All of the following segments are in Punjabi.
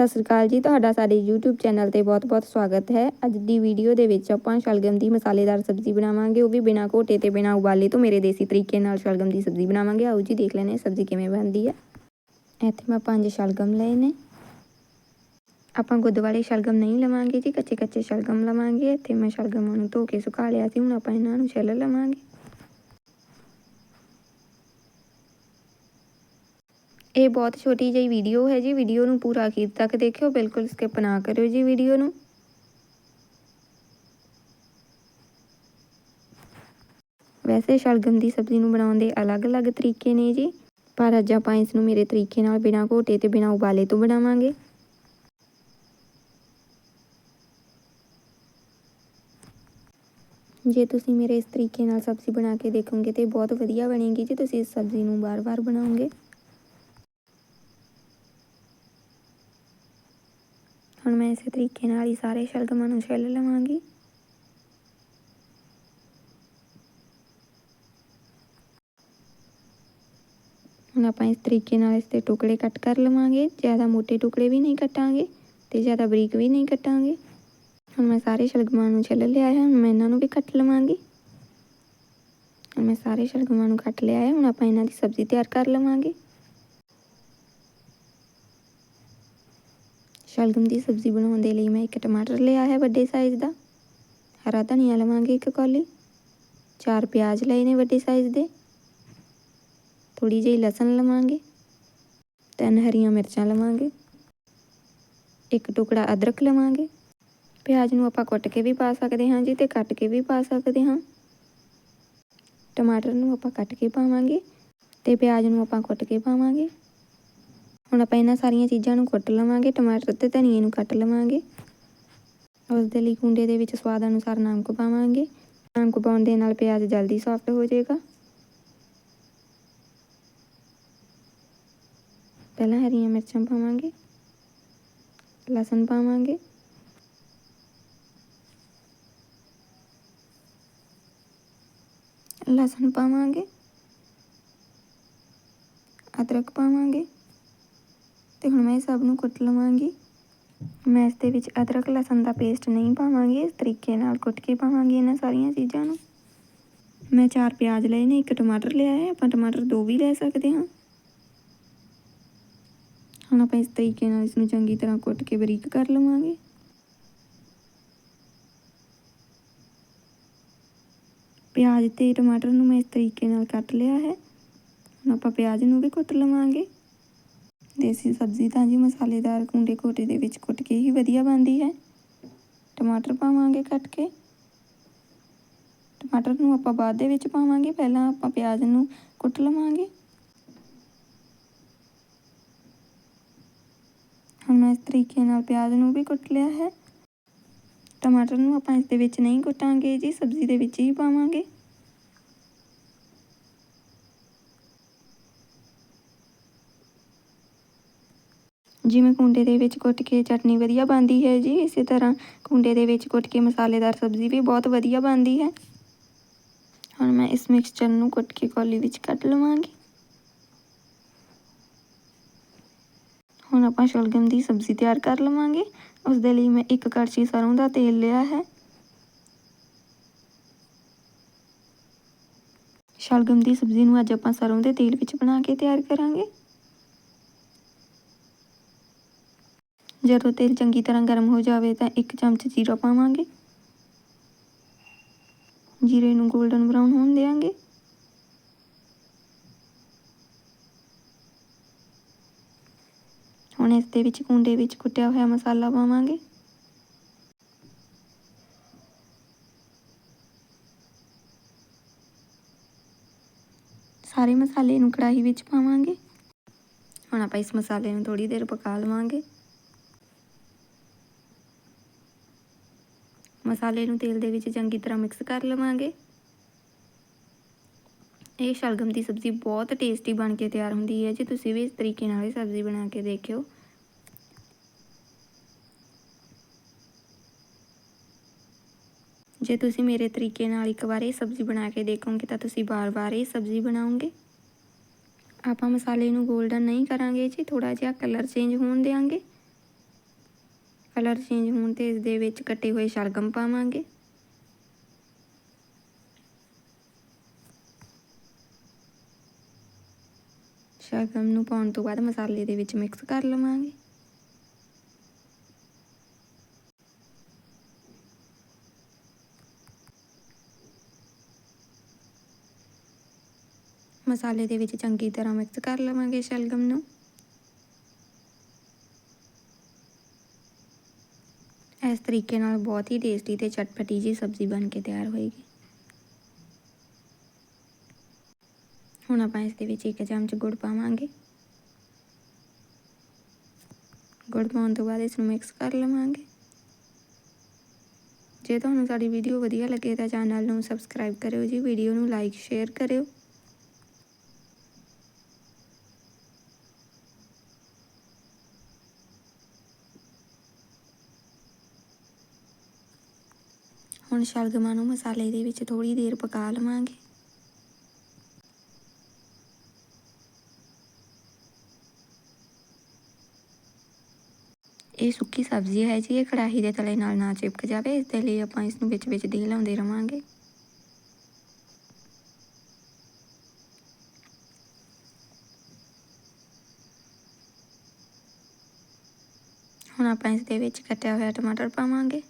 ਸਤਿ ਸ੍ਰੀ ਅਕਾਲ ਜੀ, ਤੁਹਾਡਾ ਸਾਡੇ YouTube ਚੈਨਲ ਤੇ ਬਹੁਤ-ਬਹੁਤ ਸਵਾਗਤ ਹੈ। ਅੱਜ ਦੀ ਵੀਡੀਓ ਦੇ ਵਿੱਚ ਆਪਾਂ ਸ਼ਲਗਮ ਦੀ ਮਸਾਲੇਦਾਰ ਸਬਜ਼ੀ ਬਣਾਵਾਂਗੇ। ਉਹ ਵੀ ਬਿਨਾਂ ਘੋਟੇ ਤੇ ਬਿਨਾਂ ਉਬਾਲੇ ਤੋਂ ਮੇਰੇ ਦੇਸੀ ਤਰੀਕੇ ਨਾਲ ਸ਼ਲਗਮ ਦੀ ਸਬਜ਼ੀ ਬਣਾਵਾਂਗੇ। ਆਓ ਜੀ, ਦੇਖ ਲੈਣੇ ਸਬਜ਼ੀ ਕਿਵੇਂ ਬਣਦੀ ਹੈ। ਇੱਥੇ ਮੈਂ ਪੰਜ ਸ਼ਲਗਮ ਲਏ ਨੇ। ਆਪਾਂ ਗੁੱਦ ਵਾਲੇ ਸ਼ਲਗਮ ਨਹੀਂ ਲਵਾਂਗੇ ਜੀ ਕੱਚੇ ਕੱਚੇ ਸ਼ਲਗਮ ਲਵਾਂਗੇ। ਇੱਥੇ ਮੈਂ ਸ਼ਲਗਮਾਂ ਨੂੰ ਧੋ ਕੇ ਸੁਕਾ ਲਿਆ ਸੀ, ਹੁਣ ਆਪਾਂ ਇਹਨਾਂ ਨੂੰ ਛਿੱਲ ਲਵਾਂਗੇ। ਇਹ ਬਹੁਤ ਛੋਟੀ ਜਿਹੀ ਵੀਡੀਓ ਹੈ ਜੀ। ਵੀਡੀਓ ਨੂੰ ਪੂਰਾ ਅਖੀਰ ਤੱਕ ਦੇਖਿਓ। ਬਿਲਕੁਲ ਸਕਿਪ ਨਾ ਕਰਿਓ ਜੀ ਵੀਡੀਓ ਨੂੰ। ਵੈਸੇ ਸ਼ਲਗਮ ਦੀ ਸਬਜ਼ੀ ਨੂੰ ਬਣਾਉਣ ਦੇ ਅਲੱਗ-ਅਲੱਗ ਤਰੀਕੇ ਨੇ ਜੀ। ਪਰ ਅੱਜ ਆਪਾਂ ਇਸ ਨੂੰ ਮੇਰੇ ਤਰੀਕੇ ਨਾਲ ਬਿਨਾਂ ਘੋਟੇ ਤੇ ਬਿਨਾਂ ਉਬਾਲੇ ਤੋਂ ਬਣਾਵਾਂਗੇ। ਜੇ ਤੁਸੀਂ ਮੇਰੇ ਇਸ ਤਰੀਕੇ ਨਾਲ ਸਬਜ਼ੀ ਬਣਾ ਕੇ ਦੇਖੋਗੇ ਤੇ ਬਹੁਤ ਵਧੀਆ ਬਣੇਗੀ ਜੀ। ਤੁਸੀਂ ਇਸ ਸਬਜ਼ੀ ਨੂੰ ਬਾਰ-ਬਾਰ ਬਣਾਓਗੇ। ਹੁਣ ਮੈਂ ਇਸੇ ਤਰੀਕੇ ਨਾਲ ਹੀ ਸਾਰੇ ਸ਼ਲਗਮਾਂ ਨੂੰ ਛਿੱਲ ਲਵਾਂਗੀ। ਹੁਣ ਆਪਾਂ ਇਸ ਤਰੀਕੇ ਨਾਲ ਇਸ ਦੇ ਟੁਕੜੇ ਕੱਟ ਕਰ ਲਵਾਂਗੇ। ਜ਼ਿਆਦਾ ਮੋٹے ਟੁਕੜੇ ਵੀ ਨਹੀਂ ਕੱਟਾਂਗੇ ਤੇ ਜ਼ਿਆਦਾ ਬਰੀਕ ਵੀ ਨਹੀਂ ਕੱਟਾਂਗੇ। ਹੁਣ ਮੈਂ ਸਾਰੇ ਸ਼ਲਗਮਾਂ ਨੂੰ ਛਿੱਲ ਲਿਆ ਹੈ, ਹੁਣ ਮੈਂ ਇਹਨਾਂ ਨੂੰ ਵੀ ਕੱਟ ਲਵਾਂਗੀ। ਹੁਣ ਮੈਂ ਸਾਰੇ ਸ਼ਲਗਮਾਂ ਨੂੰ ਕੱਟ ਲਿਆ ਹੈ, ਹੁਣ ਆਪਾਂ ਇਹਨਾਂ ਦੀ ਸਬਜ਼ੀ ਤਿਆਰ ਕਰ ਲਵਾਂਗੇ। ਸ਼ਲਗਮ ਦੀ ਸਬਜ਼ੀ ਬਣਾਉਣ ਦੇ ਲਈ ਮੈਂ ਇੱਕ ਟਮਾਟਰ ਲਿਆ ਹੈ ਵੱਡੇ ਸਾਈਜ਼ ਦਾ। ਹਰਾ ਧਨੀਆ ਲਵਾਂਗੇ ਇੱਕ ਕੌਲੀ। ਚਾਰ ਪਿਆਜ਼ ਲਏ ਨੇ ਵੱਡੇ ਸਾਈਜ਼ ਦੇ। ਥੋੜੀ ਜਿਹੀ ਲਸਣ ਲਵਾਂਗੇ। ਤਿੰਨ ਹਰੀਆਂ ਮਿਰਚਾਂ ਲਵਾਂਗੇ। ਇੱਕ ਟੁਕੜਾ ਅਦਰਕ ਲਵਾਂਗੇ। ਪਿਆਜ਼ ਨੂੰ ਆਪਾਂ ਕੁੱਟ ਕੇ ਵੀ ਪਾ ਸਕਦੇ ਹਾਂ ਜੀ ਤੇ ਕੱਟ ਕੇ ਵੀ ਪਾ ਸਕਦੇ ਹਾਂ। ਟਮਾਟਰ ਨੂੰ ਆਪਾਂ ਕੱਟ ਕੇ ਪਾਵਾਂਗੇ ਤੇ ਪਿਆਜ਼ ਨੂੰ ਆਪਾਂ ਕੁੱਟ ਕੇ ਪਾਵਾਂਗੇ। ਹੁਣ ਆਪਾਂ ਇਹਨਾਂ ਸਾਰੀਆਂ ਚੀਜ਼ਾਂ ਨੂੰ ਕੁੱਟ ਲਵਾਂਗੇ, ਟਮਾਟਰ ਤੇ ਧਨੀਏ ਨੂੰ ਕੱਟ ਲਵਾਂਗੇ। ਉਸ ਦੇ ਲਈ ਕੁੰਡੇ ਦੇ ਵਿੱਚ ਸਵਾਦ ਅਨੁਸਾਰ ਨਮਕ ਪਾਵਾਂਗੇ। ਨਮਕ ਪਾਉਣ ਦੇ ਨਾਲ ਪਿਆਜ਼ ਜਲਦੀ ਸੌਫਟ ਹੋ ਜਾਏਗਾ। ਪਹਿਲਾਂ ਹਰੀਆਂ ਮਿਰਚਾਂ ਪਾਵਾਂਗੇ। ਲਸਣ ਪਾਵਾਂਗੇ। ਲਸਣ ਪਾਵਾਂਗੇ। ਅਦਰਕ ਪਾਵਾਂਗੇ। ਤੇ ਹੁਣ ਮੈਂ ਇਹ ਸਭ ਨੂੰ ਕੁੱਟ ਲਵਾਂਗੀ। ਮੈਂ ਇਸ ਦੇ ਵਿੱਚ ਅਦਰਕ, ਲਸਣ ਦਾ ਪੇਸਟ ਨਹੀਂ ਪਾਵਾਂਗੀ, ਇਸ ਤਰੀਕੇ ਨਾਲ ਕੁੱਟ ਕੇ ਪਾਵਾਂਗੀ ਇਹਨਾਂ ਸਾਰੀਆਂ ਚੀਜ਼ਾਂ ਨੂੰ। ਮੈਂ ਚਾਰ ਪਿਆਜ਼ ਲਏ ਨੇ, ਇੱਕ ਟਮਾਟਰ ਲਿਆ ਹੈ, ਆਪਾਂ ਟਮਾਟਰ ਦੋ ਵੀ ਲੈ ਸਕਦੇ ਹਾਂ। ਹੁਣ ਆਪਾਂ ਇਸ ਤਰੀਕੇ ਨਾਲ ਇਸ ਨੂੰ ਚੰਗੀ ਤਰ੍ਹਾਂ ਕੁੱਟ ਕੇ ਬਰੀਕ ਕਰ ਲਵਾਂਗੇ। ਪਿਆਜ਼ ਤੇ ਟਮਾਟਰ ਨੂੰ ਮੈਂ ਇਸ ਤਰੀਕੇ ਨਾਲ ਕੱਟ ਲਿਆ ਹੈ। ਹੁਣ ਆਪਾਂ ਪਿਆਜ਼ ਨੂੰ ਵੀ ਕੁੱਟ ਲਵਾਂਗੇ। ਦੇਸੀ ਸਬਜ਼ੀ ਤਾਂ ਜੀ ਮਸਾਲੇਦਾਰ ਕੁੰਡੇ ਕੋਟੇ ਦੇ ਵਿੱਚ ਕੁੱਟ ਕੇ ਹੀ ਵਧੀਆ ਬਣਦੀ ਹੈ। ਟਮਾਟਰ ਪਾਵਾਂਗੇ ਕੱਟ ਕੇ। ਟਮਾਟਰ ਨੂੰ ਆਪਾਂ ਬਾਅਦ ਦੇ ਵਿੱਚ ਪਾਵਾਂਗੇ। ਪਹਿਲਾਂ ਆਪਾਂ ਪਿਆਜ਼ ਨੂੰ ਕੁੱਟ ਲਵਾਂਗੇ। ਹੁਣ ਮੈਂ ਇਸ ਤਰੀਕੇ ਨਾਲ ਪਿਆਜ਼ ਨੂੰ ਵੀ ਕੁੱਟ ਲਿਆ ਹੈ। ਟਮਾਟਰ ਨੂੰ ਆਪਾਂ ਇਸ ਦੇ ਵਿੱਚ ਨਹੀਂ ਕੁੱਟਾਂਗੇ ਜੀ, ਸਬਜ਼ੀ ਦੇ ਵਿੱਚ ਹੀ ਪਾਵਾਂਗੇ। ਜਿਵੇਂ ਕੁੰਡੇ ਦੇ ਵਿੱਚ ਕੁੱਟ ਕੇ ਚਟਨੀ ਵਧੀਆ ਬਣਦੀ ਹੈ ਜੀ, ਇਸੇ ਤਰ੍ਹਾਂ ਕੁੰਡੇ ਦੇ ਵਿੱਚ ਕੁੱਟ ਕੇ ਮਸਾਲੇਦਾਰ ਸਬਜ਼ੀ ਵੀ ਬਹੁਤ ਵਧੀਆ ਬਣਦੀ ਹੈ। ਹੁਣ ਮੈਂ ਇਸ ਮਿਕਸਚਰ ਨੂੰ ਕੁੱਟ ਕੇ ਕੌਲੀ ਵਿੱਚ ਕੱਢ ਲਵਾਂਗੀ। ਹੁਣ ਆਪਾਂ ਸ਼ਲਗਮ ਦੀ ਸਬਜ਼ੀ ਤਿਆਰ ਕਰ ਲਵਾਂਗੇ। ਉਸ ਦੇ ਲਈ ਮੈਂ ਇੱਕ ਕੜਛੀ ਸਰੋਂ ਦਾ ਤੇਲ ਲਿਆ ਹੈ। ਸ਼ਲਗਮ ਦੀ ਸਬਜ਼ੀ ਨੂੰ ਅੱਜ ਆਪਾਂ ਸਰੋਂ ਦੇ ਤੇਲ ਵਿੱਚ ਬਣਾ ਕੇ ਤਿਆਰ ਕਰਾਂਗੇ। ਜਦੋਂ ਤੇਲ ਚੰਗੀ ਤਰ੍ਹਾਂ ਗਰਮ ਹੋ ਜਾਵੇ ਤਾਂ ਇੱਕ ਚਮਚ ਜੀਰਾ ਪਾਵਾਂਗੇ। ਜੀਰੇ ਨੂੰ 골ਡਨ ਬਰਾਊਨ ਹੋਣ ਦੇਵਾਂਗੇ ਹੁਣ ਇਸ ਦੇ ਵਿੱਚ ਕੁੰਡੇ ਵਿੱਚ ਕੁੱਟਿਆ ਹੋਇਆ ਮਸਾਲਾ ਪਾਵਾਂਗੇ। ਸਾਰੇ ਮਸਾਲੇ ਨੂੰ ਕੜਾਹੀ ਵਿੱਚ ਪਾਵਾਂਗੇ। ਹੁਣ ਆਪਾਂ ਇਸ ਮਸਾਲੇ ਨੂੰ ਥੋੜੀ ਦੇਰ ਪਕਾ ਲਵਾਂਗੇ। ਮਸਾਲੇ ਨੂੰ ਤੇਲ ਦੇ ਵਿੱਚ ਚੰਗੀ ਤਰ੍ਹਾਂ ਮਿਕਸ ਕਰ ਲਵਾਂਗੇ। ਇਹ ਸ਼ਲਗਮ ਦੀ ਸਬਜ਼ੀ ਬਹੁਤ ਟੇਸਟੀ ਬਣ ਕੇ ਤਿਆਰ ਹੁੰਦੀ ਹੈ। ਜੀ ਤੁਸੀਂ ਵੀ ਇਸ ਤਰੀਕੇ ਨਾਲ ਇਹ ਸਬਜ਼ੀ ਬਣਾ ਕੇ ਦੇਖਿਓ। ਜੇ ਤੁਸੀਂ ਮੇਰੇ ਤਰੀਕੇ ਨਾਲ ਇੱਕ ਵਾਰ ਇਹ ਸਬਜ਼ੀ ਬਣਾ ਕੇ ਦੇਖੋਗੇ, ਤਾਂ ਤੁਸੀਂ ਬਾਰ-ਬਾਰ ਇਹ ਸਬਜ਼ੀ ਬਣਾਓਗੇ। ਆਪਾਂ ਮਸਾਲੇ ਨੂੰ 골ਡਨ ਨਹੀਂ ਕਰਾਂਗੇ ਜੀ ਥੋੜਾ ਜਿਹਾ ਕਲਰ ਚੇਂਜ ਹੋਣ ਦੇਵਾਂਗੇ ਕਲਰ ਚੇਂਜ ਹੋਣ ਤੇ ਇਸ ਦੇ ਵਿੱਚ ਕੱਟੇ ਹੋਏ ਸ਼ਲਗਮ ਪਾਵਾਂਗੇ। ਸ਼ਲਗਮ ਨੂੰ ਪਾਉਣ ਤੋਂ ਬਾਅਦ ਮਸਾਲੇ ਦੇ ਵਿੱਚ ਮਿਕਸ ਕਰ ਲਵਾਂਗੇ। ਮਸਾਲੇ ਦੇ ਵਿੱਚ ਚੰਗੀ ਤਰ੍ਹਾਂ ਮਿਕਸ ਕਰ ਲਵਾਂਗੇ ਸ਼ਲਗਮ ਨੂੰ। ਇਸ ਤਰੀਕੇ ਨਾਲ ਬਹੁਤ ਹੀ ਟੇਸਟੀ ਤੇ ਚਟਪਟੀ ਜੀ ਸਬਜ਼ੀ ਬਣ ਕੇ ਤਿਆਰ ਹੋਏਗੀ। ਹੁਣ ਆਪਾਂ ਇਸ ਦੇ ਵਿੱਚ ਇੱਕ ਚਮਚ ਗੁੜ ਪਾਵਾਂਗੇ। ਗੁੜ ਪਾਉਣ ਤੋਂ ਬਾਅਦ ਇਸ ਨੂੰ ਮਿਕਸ ਕਰ ਲਵਾਂਗੇ। ਜੇ ਤੁਹਾਨੂੰ ਸਾਡੀ ਵੀਡੀਓ ਵਧੀਆ ਲੱਗੇ ਤਾਂ ਚੈਨਲ ਨੂੰ ਸਬਸਕ੍ਰਾਈਬ ਕਰਿਓ ਜੀ ਵੀਡੀਓ ਨੂੰ ਲਾਈਕ ਸ਼ੇਅਰ ਕਰਿਓ। ਹੁਣ ਸ਼ਲਗਮਾਂ ਨੂੰ ਮਸਾਲੇ ਦੇ ਵਿੱਚ ਥੋੜੀ ਦੇਰ ਪਕਾ ਲਵਾਂਗੇ। ਇਹ ਸੁੱਕੀ ਸਬਜ਼ੀ ਹੈ ਜੀ, ਇਹ ਕੜਾਹੀ ਦੇ ਤਲੇ ਨਾਲ ਨਾ ਚਿਪਕ ਜਾਵੇ, ਇਸ ਦੇ ਲਈ ਆਪਾਂ ਇਸ ਨੂੰ ਵਿੱਚ ਵਿੱਚ ਦੇ ਲਾਉਂਦੇ ਰਵਾਂਗੇ। ਹੁਣ ਆਪਾਂ ਇਸ ਦੇ ਵਿੱਚ ਕੱਟਿਆ ਹੋਇਆ ਟਮਾਟਰ ਪਾਵਾਂਗੇ।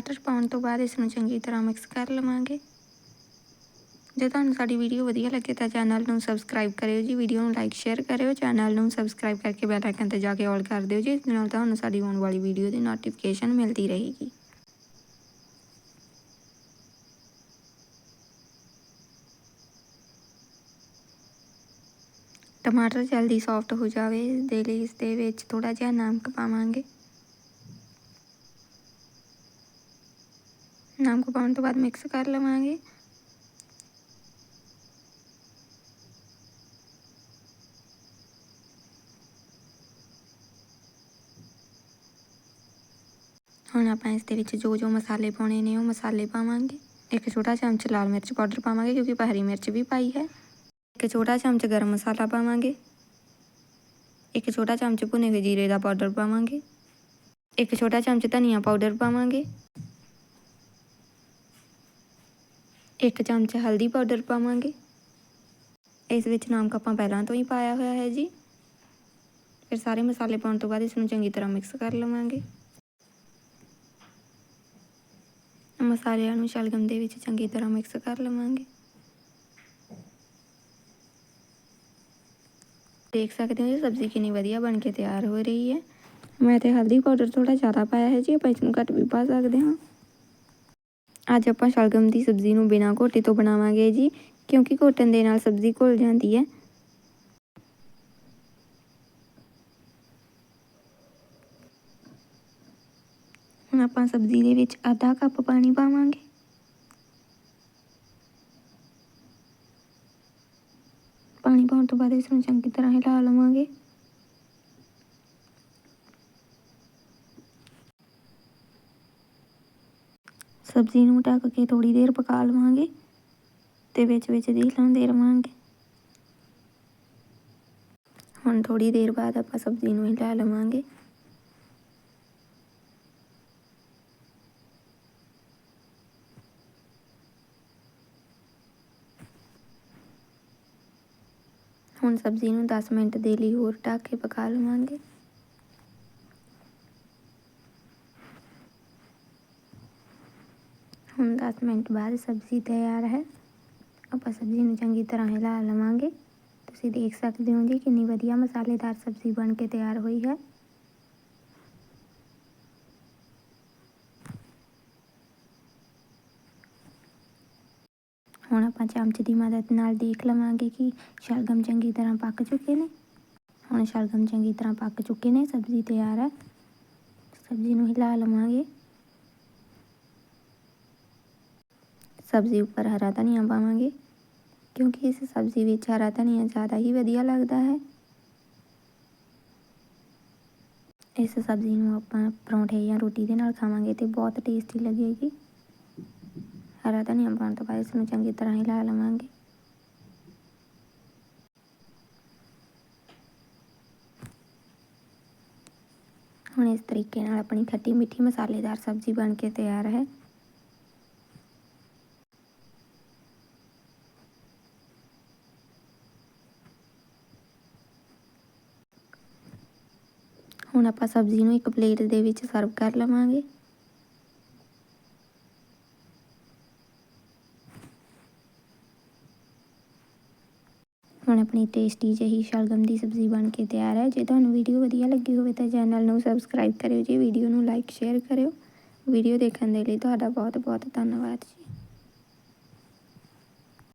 ਟਮਾਟਰ ਪਾਉਣ ਤੋਂ ਬਾਅਦ ਇਸ ਨੂੰ ਚੰਗੀ ਤਰ੍ਹਾਂ ਮਿਕਸ ਕਰ ਲਵਾਂਗੇ। ਜੇ ਤੁਹਾਨੂੰ ਸਾਡੀ ਵੀਡੀਓ ਵਧੀਆ ਲੱਗੇ ਤਾਂ ਚੈਨਲ ਨੂੰ ਸਬਸਕ੍ਰਾਈਬ ਕਰਿਓ ਜੀ। ਵੀਡੀਓ ਨੂੰ ਲਾਈਕ ਸ਼ੇਅਰ ਕਰਿਓ। ਚੈਨਲ ਨੂੰ ਸਬਸਕ੍ਰਾਈਬ ਕਰਕੇ ਬੈਲ ਆਈਕਨ ਤੇ ਜਾ ਕੇ ਆਲ ਕਰ ਦਿਓ ਜੀ। ਇਸ ਦੇ ਨਾਲ ਤੁਹਾਨੂੰ ਸਾਡੀ ਆਉਣ ਵਾਲੀ ਵੀਡੀਓ ਦੀ ਨੋਟੀਫਿਕੇਸ਼ਨ ਮਿਲਦੀ ਰਹੇਗੀ। ਟਮਾਟਰ ਜਲਦੀ ਸੌਫਟ ਹੋ ਜਾਵੇ, ਇਸ ਦੇ ਲਈ ਇਸ ਦੇ ਵਿੱਚ ਥੋੜਾ ਜਿਹਾ ਨਮਕ ਪਾਵਾਂਗੇ। ਨਮਕ ਪਾਉਣ ਤੋਂ ਬਾਅਦ ਮਿਕਸ ਕਰ ਲਵਾਂਗੇ। ਹੁਣ ਆਪਾਂ ਇਸ ਦੇ ਵਿੱਚ ਜੋ ਜੋ ਮਸਾਲੇ ਪਾਉਣੇ ਨੇ ਉਹ ਮਸਾਲੇ ਪਾਵਾਂਗੇ। ਇੱਕ ਛੋਟਾ ਚਮਚ ਲਾਲ ਮਿਰਚ ਪਾਊਡਰ ਪਾਵਾਂਗੇ ਕਿਉਂਕਿ ਆਪਾਂ ਹਰੀ ਮਿਰਚ ਵੀ ਪਾਈ ਹੈ। ਇੱਕ ਛੋਟਾ ਚਮਚ ਗਰਮ ਮਸਾਲਾ ਪਾਵਾਂਗੇ। ਇੱਕ ਛੋਟਾ ਚਮਚ ਭੁਨੇ ਹੋਏ ਜੀਰੇ ਦਾ ਪਾਊਡਰ ਪਾਵਾਂਗੇ। ਇੱਕ ਛੋਟਾ ਚਮਚ ਧਨੀਆ ਪਾਊਡਰ ਪਾਵਾਂਗੇ। ਇੱਕ ਚਮਚ ਹਲਦੀ ਪਾਊਡਰ ਪਾਵਾਂਗੇ। ਇਸ ਵਿੱਚ ਨਮਕ ਆਪਾਂ ਪਹਿਲਾਂ ਤੋਂ ਹੀ ਪਾਇਆ ਹੋਇਆ ਹੈ ਜੀ। ਫਿਰ ਸਾਰੇ ਮਸਾਲੇ ਪਾਉਣ ਤੋਂ ਬਾਅਦ ਇਸ ਨੂੰ ਚੰਗੀ ਤਰ੍ਹਾਂ ਮਿਕਸ ਕਰ ਲਵਾਂਗੇ। ਮਸਾਲਿਆਂ ਨੂੰ ਸ਼ਲਗਮ ਦੇ ਵਿੱਚ ਚੰਗੀ ਤਰ੍ਹਾਂ ਮਿਕਸ ਕਰ ਲਵਾਂਗੇ। ਦੇਖ ਸਕਦੇ ਹੋ ਇਹ ਸਬਜ਼ੀ ਕਿੰਨੀ ਵਧੀਆ ਬਣ ਕੇ ਤਿਆਰ ਹੋ ਰਹੀ ਹੈ। ਮੈਂ ਤੇ ਹਲਦੀ ਪਾਊਡਰ ਥੋੜਾ ਜ਼ਿਆਦਾ ਪਾਇਆ ਹੈ ਜੀ, ਆਪਾਂ ਇਸ ਨੂੰ ਘੱਟ ਵੀ ਪਾ ਸਕਦੇ ਹਾਂ। ਅੱਜ ਆਪਾਂ ਸ਼ਲਗਮ ਦੀ ਸਬਜ਼ੀ ਨੂੰ ਬਿਨਾਂ ਘੋਟੇ ਤੋਂ ਬਣਾਵਾਂਗੇ ਜੀ, ਕਿਉਂਕਿ ਘੋਟਣ ਦੇ ਨਾਲ ਸਬਜ਼ੀ ਘੁਲ ਜਾਂਦੀ ਹੈ। ਹੁਣ ਆਪਾਂ ਸਬਜ਼ੀ ਦੇ ਵਿੱਚ ਅੱਧਾ ਕੱਪ ਪਾਣੀ ਪਾਵਾਂਗੇ। ਪਾਣੀ ਪਾਉਣ ਤੋਂ ਬਾਅਦ ਇਸ ਨੂੰ ਚੰਗੀ ਤਰ੍ਹਾਂ ਹਿਲਾ ਲਵਾਂਗੇ। ਸਬਜ਼ੀ ਨੂੰ ਢੱਕ ਕੇ ਥੋੜੀ ਦੇਰ ਪਕਾ ਲਵਾਂਗੇ ਤੇ ਵਿੱਚ ਵਿੱਚ ਦੀ ਲਾਉਂਦੇ ਰਵਾਂਗੇ ਹੁਣ ਥੋੜੀ ਦੇਰ ਬਾਅਦ ਆਪਾਂ ਸਬਜ਼ੀ ਨੂੰ ਹਿਲਾ ਲਵਾਂਗੇ। ਹੁਣ ਸਬਜ਼ੀ ਨੂੰ 10 ਮਿੰਟ ਦੇ ਲਈ ਹੋਰ ਢੱਕ ਕੇ ਪਕਾ ਲਵਾਂਗੇ। ਹੁਣ 10 ਮਿੰਟ ਬਾਅਦ ਸਬਜ਼ੀ ਤਿਆਰ ਹੈ। ਆਪਾਂ ਸਬਜ਼ੀ ਨੂੰ ਚੰਗੀ ਤਰ੍ਹਾਂ ਹਿਲਾ ਲਵਾਂਗੇ। ਤੁਸੀਂ ਦੇਖ ਸਕਦੇ ਹੋ ਜੀ ਕਿੰਨੀ ਵਧੀਆ ਮਸਾਲੇਦਾਰ ਸਬਜ਼ੀ ਬਣ ਕੇ ਤਿਆਰ ਹੋਈ ਹੈ। ਹੁਣ ਆਪਾਂ ਚਮਚ ਦੀ ਮਦਦ ਨਾਲ ਦੇਖ ਲਵਾਂਗੇ ਕਿ ਸ਼ਲਗਮ ਚੰਗੀ ਤਰ੍ਹਾਂ ਪੱਕ ਚੁੱਕੇ ਨੇ। ਹੁਣ ਸ਼ਲਗਮ ਚੰਗੀ ਤਰ੍ਹਾਂ ਪੱਕ ਚੁੱਕੇ ਨੇ, ਸਬਜ਼ੀ ਤਿਆਰ ਹੈ। ਸਬਜ਼ੀ ਨੂੰ ਹਿਲਾ ਲਵਾਂਗੇ। सब्ज़ी उपर हरा धनिया पावे क्योंकि इस सब्ज़ी में हरा धनिया ज़्यादा ही वजिया लगता है। इस सब्ज़ी में आप परौंठे या रोटी के नाल खावे तो बहुत टेस्टी लगेगी। हरा धनिया पाने तो बाद इसमें चंकी तरह ही ला लवेंगे। हम इस तरीके अपनी खट्टी मिठी मसालेदार सब्ज़ी बन के तैयार है। ਆਪਾਂ ਸਬਜ਼ੀ ਨੂੰ ਇੱਕ ਪਲੇਟ ਦੇ ਵਿੱਚ ਸਰਵ ਕਰ ਲਵਾਂਗੇ। ਹੁਣ ਆਪਣੀ ਟੇਸਟੀ ਜਿਹੀ ਸ਼ਲਗਮ ਦੀ ਸਬਜ਼ੀ ਬਣ ਕੇ ਤਿਆਰ ਹੈ। ਜੇ ਤੁਹਾਨੂੰ ਵੀਡੀਓ ਵਧੀਆ ਲੱਗੀ ਹੋਵੇ ਤਾਂ ਚੈਨਲ ਨੂੰ ਸਬਸਕ੍ਰਾਈਬ ਕਰਿਓ ਜੀ। ਵੀਡੀਓ ਨੂੰ ਲਾਈਕ, ਸ਼ੇਅਰ ਕਰਿਓ। ਵੀਡੀਓ ਦੇਖਣ ਦੇ ਲਈ ਤੁਹਾਡਾ ਬਹੁਤ ਬਹੁਤ ਧੰਨਵਾਦ ਜੀ।